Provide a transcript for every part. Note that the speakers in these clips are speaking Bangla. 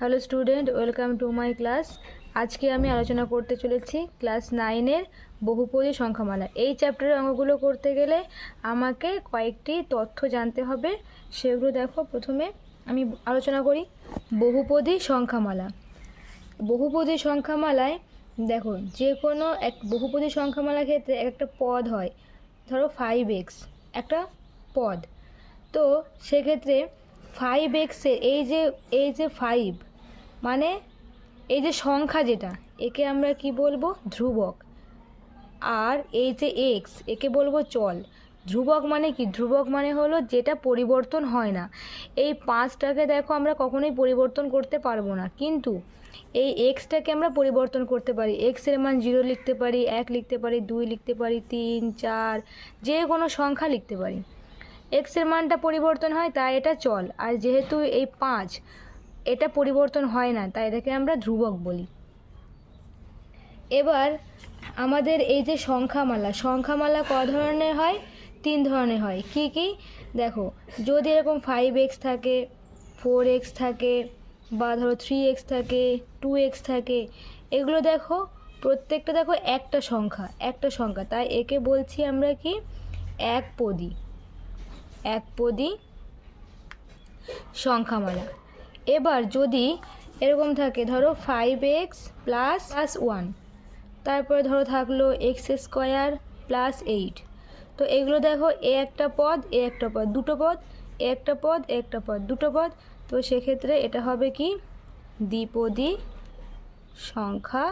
Hello student, welcome to my class. আজকে আমি আলোচনা করতে চলেছি ক্লাস নাইনের বহুপদী সংখ্যামালা। এই চ্যাপ্টারের অঙ্কগুলো করতে গেলে আমাকে কয়েকটি তথ্য জানতে হবে। সেগুলো দেখো, প্রথমে আমি আলোচনা করি বহুপদী সংখ্যামালা। বহুপদী সংখ্যামালায় দেখো যে কোনো এক, বহুপদী সংখ্যামালার ক্ষেত্রে একটা পদ হয়। ধরো ফাইভ এক্স একটা পদ। তো সেক্ষেত্রে ফাইভ এক্সের এই যে এই যে ফাইভ মানে এই যে সংখ্যা যেটা, একে আমরা কি বলব? ধ্রুবক। আর এই যে এক্স একে বলব চল। ধ্রুবক মানে কি? ধ্রুবক মানে হলো যেটা পরিবর্তন হয় না। এই পাঁচটাকে দেখো আমরা কখনোই পরিবর্তন করতে পারব না। কিন্তু এই এক্সটাকে আমরা পরিবর্তন করতে পারি। এক্সের মান জিরো লিখতে পারি, এক লিখতে পারি, দুই লিখতে পারি, তিন, চার, যে কোনো সংখ্যা লিখতে পারি। এক্সের মানটা পরিবর্তন হয়, তাই এটা চল। আর যেহেতু এই পাঁচ এটা পরিবর্তন হয় না, তাই এটাকে আমরা ধ্রুবক বলি। এবার আমাদের এই যে সংখ্যামালা সংখ্যামালা ক ধরনের হয়? তিন ধরনের হয়। কি কি? দেখো, যদি এরকম ফাইভ এক্স থাকে ফোর এক্স থাকে, বা ধরো থ্রি এক্স থাকে টু এক্স থাকে, এগুলো দেখো, প্রত্যেকটা দেখো একটা সংখ্যা একটা সংখ্যা। তাই একে বলছি আমরা কি? এক পদি পদী একপদী সংখ্যামালা। এবার যদি এরকম থাকে, ধরো five X plus plus one তারপরে ধরো থাকল এক্স স্কোয়ার প্লাস এইট তো এগুলো দেখো এ একটা পদ, এ একটা পদ, দুটো পদ, এ একটা পদ, এ একটা পদ, দুটো পদ, তো সেক্ষেত্রে এটা হবে কি? দ্বিপদী সংখ্যা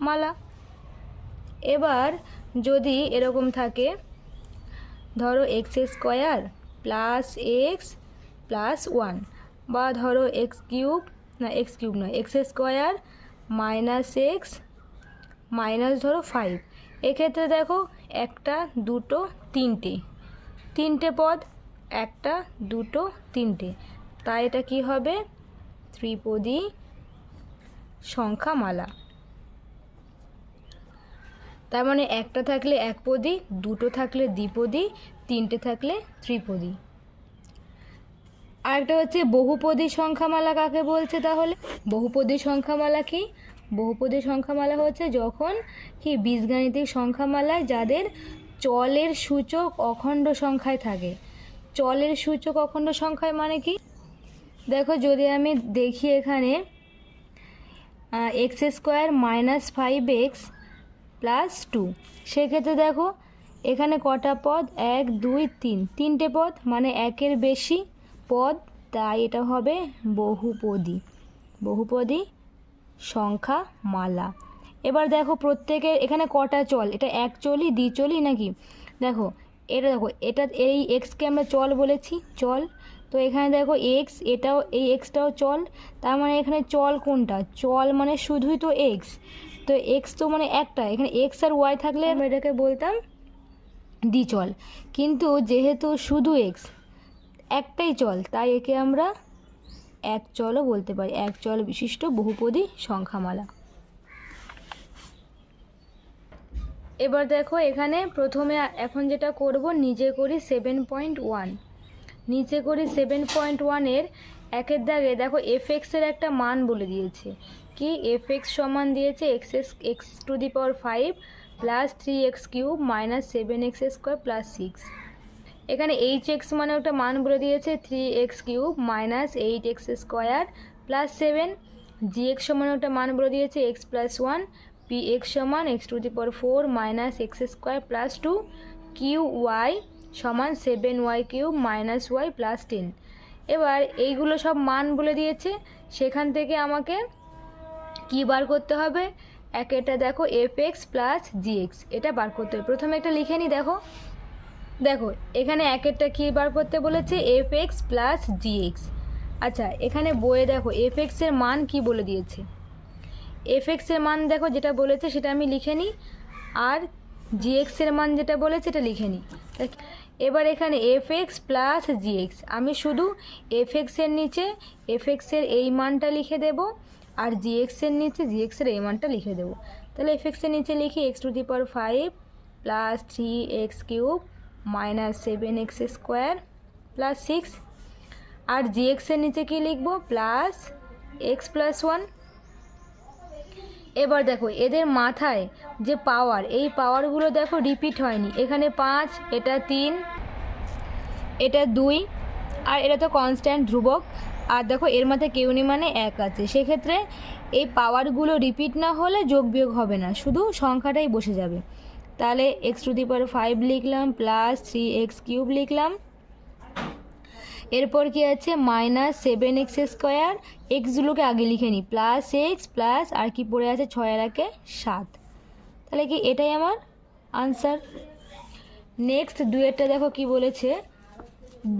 মালা। এবার যদি এরকম থাকে, ধরো X square plus X plus one বা ধরো এক্স কিউব, না এক্স কিউব নয় X square minus X minus ধরো ফাইভ এক্ষেত্রে দেখো একটা, দুটো, তিনটে। তিনটে পদ, একটা, দুটো, তিনটে। তাই এটা কি হবে? ত্রিপদী সংখ্যামালা। তার মানে একটা থাকলে একপদী, দুটো থাকলে দ্বিপদী, তিনটে থাকলে ত্রিপদী। আরেকটা হচ্ছে বহুপদী সংখ্যামালা কাকে বলছে তাহলে? বহুপদী সংখ্যামালা কি? বহুপদী সংখ্যামালা হচ্ছে যখন কি বীজগাণিতিক সংখ্যামালায় যাদের চলের সূচক অখণ্ড সংখ্যায় থাকে। চলের সূচক অখণ্ড সংখ্যায় মানে কি? দেখো যদি আমি দেখি এখানে X square minus five X plus two সেক্ষেত্রে দেখো এখানে কটা পদ? এক, দুই, তিন। তিনটে পদ মানে একের বেশি পদ, তাই এটা হবে বহুপদী। বহুপদী, সংখ্যা, মালা। এবার দেখো প্রত্যেকের এখানে কটা চল? এটা এক চলি দ্বি চলি নাকি? দেখো, এটা দেখো, এটা এই এক্সকে আমরা চল বলেছি, চল। তো এখানে দেখো এক্স এটাও, এই এক্সটাও চল। তার মানে এখানে চল কোনটা? চল মানে শুধুই তো এক্স তো এক্স তো মানে একটা, এখানে এক্স আর ওয়াই থাকলে আমরা এটাকে বলতাম দ্বিচল কিন্তু যেহেতু শুধু এক্স একটাই চল, তাই একে আমরা এক চলও বলতে পারি। এক চল বিশিষ্ট বহুপদী সংখ্যামালা। এবার দেখো এখানে প্রথমে এখন যেটা করব, নিজে করি সেভেন পয়েন্ট ওয়ান নিচে করি সেভেন পয়েন্ট ওয়ানের একের দাগে দেখো এফ এক্সের একটা মান বলে দিয়েছে। কি? এফ এক্স সমান দিয়েছে X S X to the power five plus three X cube minus seven X square plus six এখানে এইচ এক্স মানে একটা মান বলে দিয়েছে, three X cube minus eight X square plus seven, G X সমান একটা মান বলে দিয়েছে, X plus one, P X সমান X to the power four minus X square plus two, Q Y সমান seven Y cube minus Y plus ten. এবার এইগুলো সব মান বলে দিয়েছে, সেখান থেকে আমাকে কি বার করতে হবে? এক এটা দেখো, F X plus G X, এটা বার করতে হবে। প্রথমে একটা লিখে নিই দেখো। দেখো, এখানে এক একটা কী বার করতে বলেছে? F x plus g x আচ্ছা এখানে বইয়ে দেখো এফ এক্সের মান কি বলে দিয়েছে? এফ এক্সের মান দেখো, যেটা বলেছে সেটা আমি লিখে নিই, আর জি এক্সের মান যেটা বলেছে এটা লিখে নিই। এবার এখানে f x plus g x আমি শুধু এফ এক্সের নিচে এফ এক্সের এই মানটা লিখে দেব, আর জি এক্সের নিচে জি এক্সের এই মানটা লিখে দেবো। তাহলে এফ এক্সের নিচে লিখি x to the power five plus three x cube minus seven x square plus six আর জি এক্সের নিচে কী লিখব? প্লাস এক্স প্লাস ওয়ান এবার দেখো, এদের মাথায় যে পাওয়ার এই পাওয়ারগুলো দেখো রিপিট হয়নি। এখানে পাঁচ, এটা তিন, এটা দুই, আর এটা তো কনস্ট্যান্ট ধ্রুবক। আর দেখো, এর মাথায় কেউনি মানে এক আছে। সেক্ষেত্রে এই পাওয়ারগুলো রিপিট না হলে যোগ বিয়োগ হবে না। শুধু সংখ্যাটাই বসে যাবে। তাহলে x to the power five লিখলাম প্লাস থ্রি এক্স কিউব লিখলাম। এরপর কি আছে? মাইনাস সেভেন এক্স স্কোয়ার এক্সগুলোকে আগে লিখে নিই প্লাস এক্স প্লাস আর কি পড়ে আছে? ছয় রাখে সাত। তাহলে কি এটাই আমার আনসার নেক্সট দুয়েরটা দেখো কি বলেছে।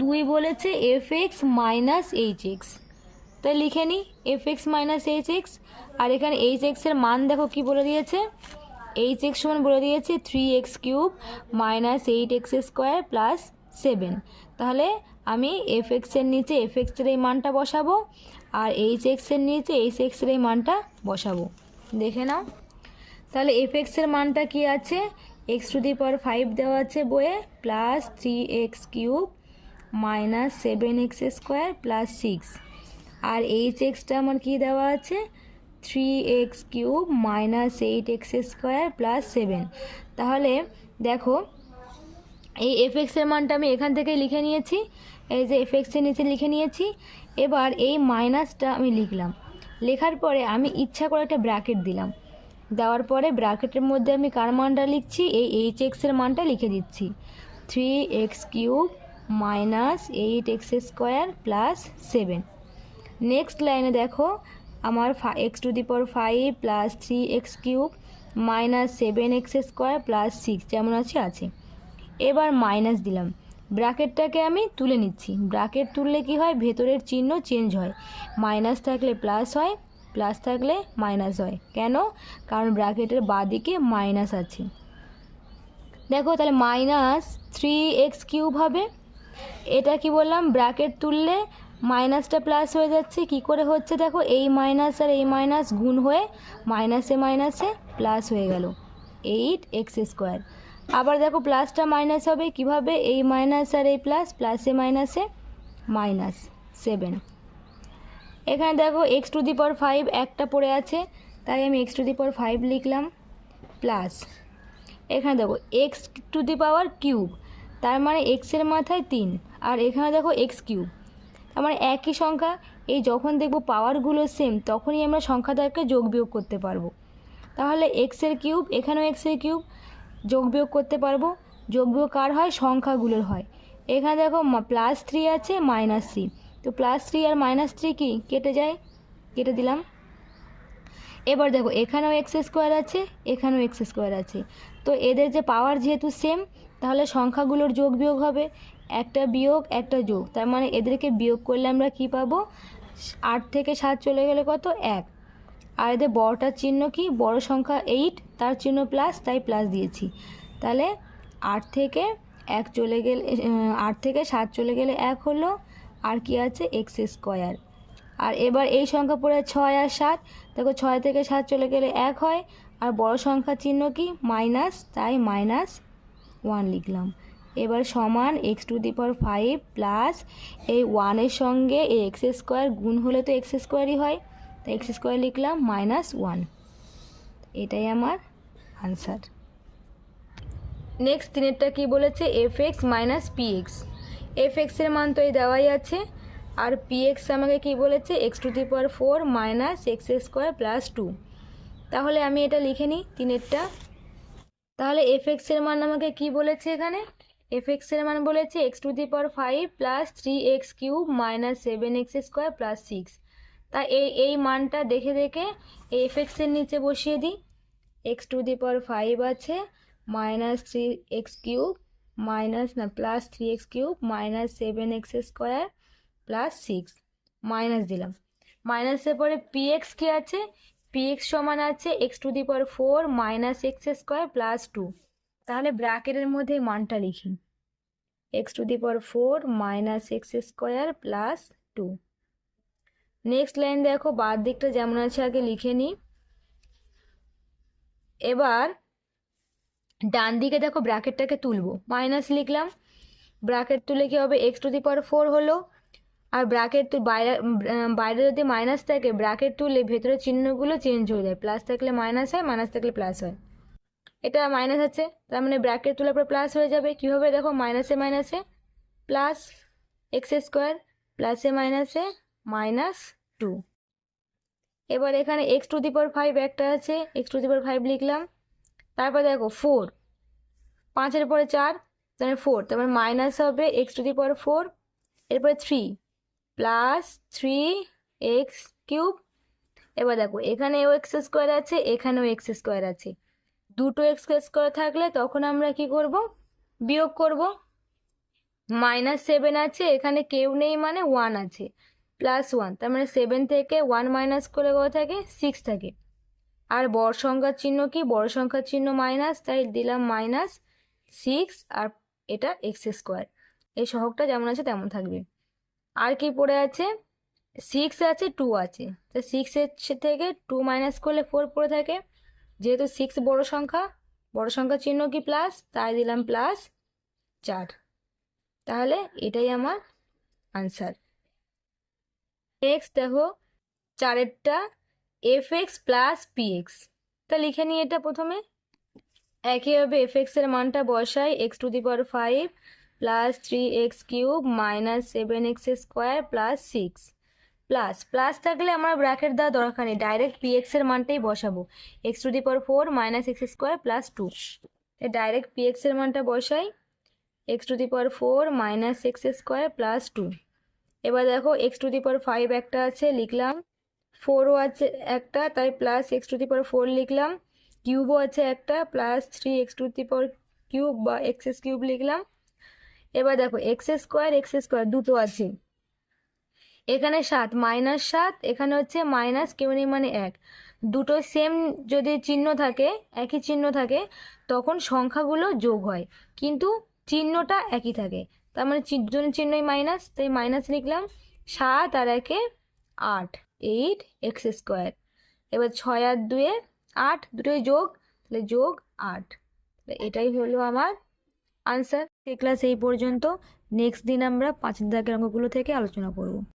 দুই বলেছে f x minus h x তাই লিখে নিই f x minus h x আর এখানে এইচ এক্সের মান দেখো কি বলে দিয়েছে? এইচ এক্স সমান বলে দিয়েছে three x cube minus eight x square plus seven. তাহলে আমি এফ এক্সের নিচে এফ এক্সের এই মানটা বসাবো আর এইচ এক্সের নিচে এইচ এক্সের এই মানটা বসাবো। দেখে নাও। তাহলে এফ এক্সের মানটা কি আছে? X to the power five দেওয়া আছে বইয়ে plus three x cube minus seven x square plus six. আর এইচ এক্সটা আমার কী দেওয়া আছে? Three x cube minus eight x square plus seven তাহলে দেখো, এই এফ এক্সের মানটা আমি এখান থেকে লিখে নিয়েছি, এই যে এফ এক্সের নিচে লিখে নিয়েছি, এবার এই মাইনাসটা আমি লিখলাম। লেখার পরে আমি ইচ্ছা করে একটা ব্র্যাকেট দিলাম। দেওয়ার পরে ব্র্যাকেটের মধ্যে আমি কার মানটা লিখছি? এই এইচ এক্সের মানটা লিখে দিচ্ছি। Three x cube minus eight x square plus seven next লাইনে দেখো আমার x to the power five plus three x cube minus seven x square plus six যেমন আছে আছে। এবার মাইনাস দিলাম। ব্র্যাকেটটাকে আমি তুলে নিচ্ছি। ব্র্যাকেট তুললে কি হয়? ভেতরের চিহ্ন চেঞ্জ হয়। মাইনাস থাকলে প্লাস হয় প্লাস থাকলে মাইনাস হয়। কেন? কারণ ব্র্যাকেটের বাঁদিকে মাইনাস আছে। দেখো, তাহলে মাইনাস থ্রি এক্স কিউব হবে। এটা কি বললাম? ব্র্যাকেট তুললে মাইনাসটা প্লাস হয়ে যাচ্ছে, কি করে হচ্ছে দেখো, এই মাইনাস আর এই মাইনাস গুণ হয়ে মাইনাসে মাইনাসে প্লাস হয়ে গেল এইট এক্স স্কোয়ার আবার দেখো প্লাসটা মাইনাস হবে কীভাবে, এই মাইনাস আর এই প্লাস প্লাসে মাইনাসে মাইনাস সেভেন এখানে দেখো x to the power five একটা পড়ে আছে, তাই আমি x to the power five লিখলাম প্লাস এখানে দেখো x to the power cube তার মানে এক্সের মাথায় তিন, আর এখানে দেখো এক্স কিউব মানে একই সংখ্যা, এই যখন দেখব পাওয়ারগুলো সেম তখনই আমরা সংখ্যাটাকে যোগ বিয়োগ করতে পারব। তাহলে এক্সের কিউব, এখানেও এক্সের কিউব যোগ বিয়োগ করতে পারব। যোগ বিয়োগ কার হয়? সংখ্যাগুলোর হয়। এখানে দেখো প্লাস থ্রি আছে মাইনাস থ্রি তো প্লাস থ্রি আর মাইনাস থ্রি কি? কেটে যায়? কেটে দিলাম। এবার দেখো, এখানেও এক্স স্কোয়ার আছে, এখানেও এক্স স্কোয়ার আছে। তো এদের যে পাওয়ার যেহেতু সেম তাহলে সংখ্যাগুলোর যোগ বিয়োগ হবে। একটা বিয়োগ, একটা যোগ। তার মানে এদেরকে বিয়োগ করলে আমরা কি পাবো? আট থেকে সাত চলে গেলে কত? এক। আর এদের বড়টার চিহ্ন কি? বড় সংখ্যা এইট তার চিহ্ন প্লাস তাই প্লাস দিয়েছি। তাহলে আট থেকে এক চলে গেলে আট থেকে সাত চলে গেলে এক হলো, আর কি আছে? এক্স স্কোয়ার আর এবার এই সংখ্যা পড়ে ছয় আর সাত। দেখো ছয় থেকে সাত চলে গেলে এক হয়। আর বড় সংখ্যা চিহ্ন কি? মাইনাস তাই মাইনাস ওয়ান লিখলাম। এবার সমান x to the power five plus এই ওয়ানের সঙ্গে এই এক্স স্কোয়ার গুণ হলে তো এক্স স্কোয়ারই হয়। তো এক্স স্কোয়ার লিখলাম মাইনাস ওয়ান এটাই আমার আনসার নেক্সট তিনেরটা কী বলেছে? F x minus p x f এক্সের মান তো এই দেওয়াই আছে। আর পি এক্স আমাকে কী বলেছে? X to the power four minus x square plus two তাহলে আমি এটা লিখে নিই তিনেরটা। তাহলে এফ এক্সের মান আমাকে কি বলেছে এখানে? এফ এক্সের মান বলেছে x to the power five plus three x cube minus seven x square plus six তা এই এই মানটা দেখে দেখে এফ এক্সের নিচে বসিয়ে দিই। X to the power five আছে minus three x cube minus না plus three x cube minus seven x square plus six minus দিলাম। মাইনাসের পরে পি এক্স কী আছে? পি এক্স সমান আছে x to the power four minus x square plus two তাহলে ব্র্যাকেটের মধ্যে মানটা লিখি। X to the power four minus x square plus two next line দেখো বাদ দিকটা যেমন আছে, আগে লিখে নিই এবার ডান দিকে দেখো ব্র্যাকেটটাকে তুলবো। মাইনাস লিখলাম, ব্র্যাকেট তুলে কী হবে? X to the power four হলো। আর ব্র্যাকেট বাইরে বাইরে যদি মাইনাস থাকে, ব্র্যাকেট তুললে ভেতরে চিহ্নগুলো চেঞ্জ হয়ে যায়। প্লাস থাকলে মাইনাস হয় মাইনাস থাকলে প্লাস হয়। এটা মাইনাস আছে, তার মানে ব্র্যাকেট তোলার পর প্লাস হয়ে যাবে। কীভাবে দেখো মাইনাসে মাইনাসে প্লাস এক্স স্কোয়ার প্লাসে মাইনাসে মাইনাস টু এবার এখানে x to the power five একটা আছে x to the power five লিখলাম। তারপর দেখো ফোর পাঁচের পরে চার, তাহলে ফোর তারপর মাইনাস হবে x to the power four এরপরে three plus three x cube এবার দেখো, এখানেও এক্স স্কোয়ার আছে, এখানেও এক্স স্কোয়ার আছে। দুটো এক্স স্কোয়ার থাকলে তখন আমরা কি করব? বিয়োগ করব। মাইনাস সেভেন আছে, এখানে কেউ নেই মানে ওয়ান আছে। প্লাস ওয়ান, তার মানে সেভেন থেকে ওয়ান মাইনাস করে কত থাকে? সিক্স থাকে। আর বড় সংখ্যার চিহ্ন কি? বড় সংখ্যার চিহ্ন মাইনাস, তাই দিলাম মাইনাস সিক্স, আর এটা এক্স স্কোয়ার। এই সহগটা যেমন আছে তেমন থাকবে। আর কি পড়ে আছে? সিক্স আছে, টু আছে। তো সিক্সের থেকে টু মাইনাস করলে ফোর পড়ে থাকে? যেহেতু সিক্স বড় সংখ্যা বড় সংখ্যা চিহ্ন কি প্লাস তাই দিলাম প্লাস চার। তাহলে এটাই আমার আনসার এক্স দেখো, চারেরটা f x plus p x তা লিখে নিই এটা প্রথমে। একইভাবে এফ এক্সের মানটা বসাই x to the power five plus three x cube minus seven x square plus six plus plus থাকলে আমার ব্র্যাকেট দেওয়া দরকার নেই। ডাইরেক্ট পি এক্সের মানটাই বসাবো। X to the power four minus x square plus two direct p এক্সের মানটা বসাই। X to the power four minus x square plus two এবার দেখো x to the power five একটা আছে, লিখলাম। ফোরও আছে একটা, তাই plus x to the power four লিখলাম। কিউবও আছে একটা plus three x to the power cube বা এক্স কিউব লিখলাম। এবার দেখো এক্স স্কোয়ার এক্স স্কোয়ার দুটো আছে। এখানে সাত মাইনাস সাত, এখানে হচ্ছে মাইনাস কেউ নেই মানে এক। দুটো সেম যদি চিহ্ন থাকে, একই চিহ্ন থাকে, তখন সংখ্যাগুলো যোগ হয়। কিন্তু চিহ্নটা একই থাকে। তার মানে দুজনের চিহ্নই মাইনাস তাই মাইনাস লিখলাম সাত আর একে আট। এইট এক্স স্কোয়ার এবার ছয় আর দুয়ে আট, দুটোই যোগ, তাহলে যোগ আট। এটাই হলো আমার আনসার এই ক্লাস এই পর্যন্ত। নেক্সট দিন আমরা পাঁচের দাগের অঙ্কগুলো থেকে আলোচনা করব।